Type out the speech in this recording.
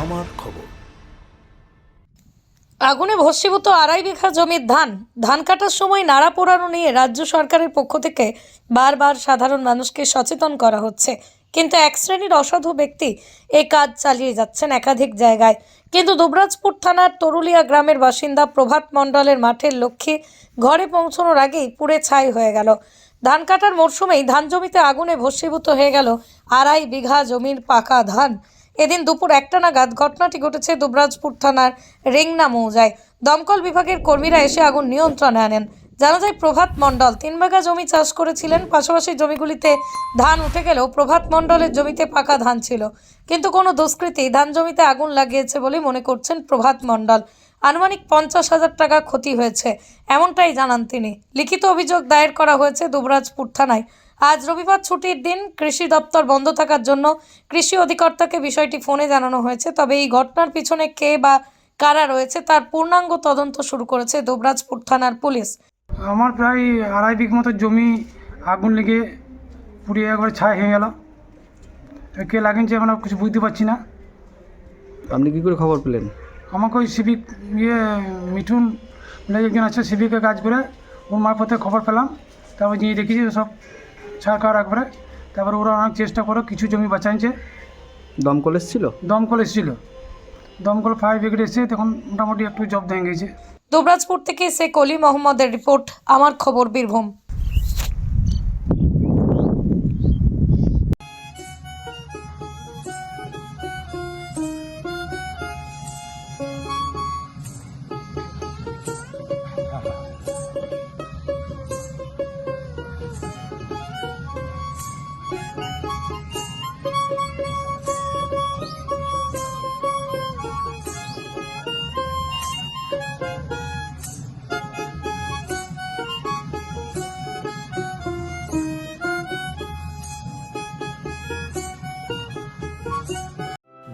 আমার খবর। আগুনে ভস্মীভূত আড়াই বিঘা জমির ধান ধান কাটার সময় নাড়া পোড়ানো নিয়ে রাজ্য সরকারের পক্ষ থেকে বারবার সাধারণ মানুষকে সচেতন করা হচ্ছে। কিন্তু এক শ্রেণির অসাধু ব্যক্তি এই কাজ চালিয়ে যাচ্ছেন একাধিক জায়গায়। কিন্তু দুবরাজপুর থানার তরুলিয়া গ্রামের বাসিন্দা প্রভাত মণ্ডলের মাঠের লক্ষ্যে ঘরে পৌঁছানোর আগেই পুড়ে ছাই হয়ে গেল। ধান কাটার মরশুমেই ধান জমিতে আগুনে ভস্মীভূত হয়ে গেল আড়াই বিঘা জমির পাকা ধান। এদিন দুপুর একটা নাগাদ ঘটনাটি ঘটেছে দুবরাজপুর থানার রেংনা মৌজায় দমকল বিভাগের কর্মীরা এসে আগুন নিয়ন্ত্রণে আনেন। জানা যায় প্রভাত মণ্ডল তিন বিঘা জমি চাষ করেছিলেন, পাশাপাশি জমিগুলিতে ধান উঠে গেলেও প্রভাত মণ্ডলের জমিতে পাকা ধান ছিল। কিন্তু কোনো দুষ্কৃতী ধান জমিতে আগুন লাগিয়েছে বলে মনে করছেন প্রভাত মণ্ডল। আনুমানিক পঞ্চাশ হাজার টাকা ক্ষতি হয়েছে, এমনটাই জানান তিনি। লিখিত অভিযোগ দায়ের করা হয়েছে দুবরাজপুর থানায়। আজ রবিবার ছুটির দিন কৃষি দপ্তর বন্ধ থাকার জন্য কৃষি অধিকর্তাকে বিষয়টি ফোনে জানানো হয়েছে। তবে এই ঘটনার পিছনে কে বা কারা রয়েছে তার পূর্ণাঙ্গ তদন্ত শুরু করেছে দুবরাজপুর থানার পুলিশ। আমার প্রায় আড়াই বিঘ মতো জমি আগুন লেগে পুড়িয়ে একবারে ছাই হয়ে গেল। কে লাগিয়েছে এখন আর কিছু বুঝতে পারছি না। আপনি কী করে খবর পেলেন? আমাকে ওই সিভিক ইয়ে মিঠুন বলে একজন আছে সিভিকে কাজ করে ওর মারফতে খবর পেলাম। তারপর গিয়ে দেখেছি সব ছাড়কার একবারে তারপর ওরা অনেক চেষ্টা করে কিছু জমি বাঁচাইছে। দমকল এসেছিল? দমকল এসেছিল। দমকল ফায়ার ব্রিগেড এসে তখন মোটামুটি একটু জব দিয়ে গেছে। দুবরাজপুর থেকে সে কলি মোহাম্মদের রিপোর্ট আমার খবর বীরভূম।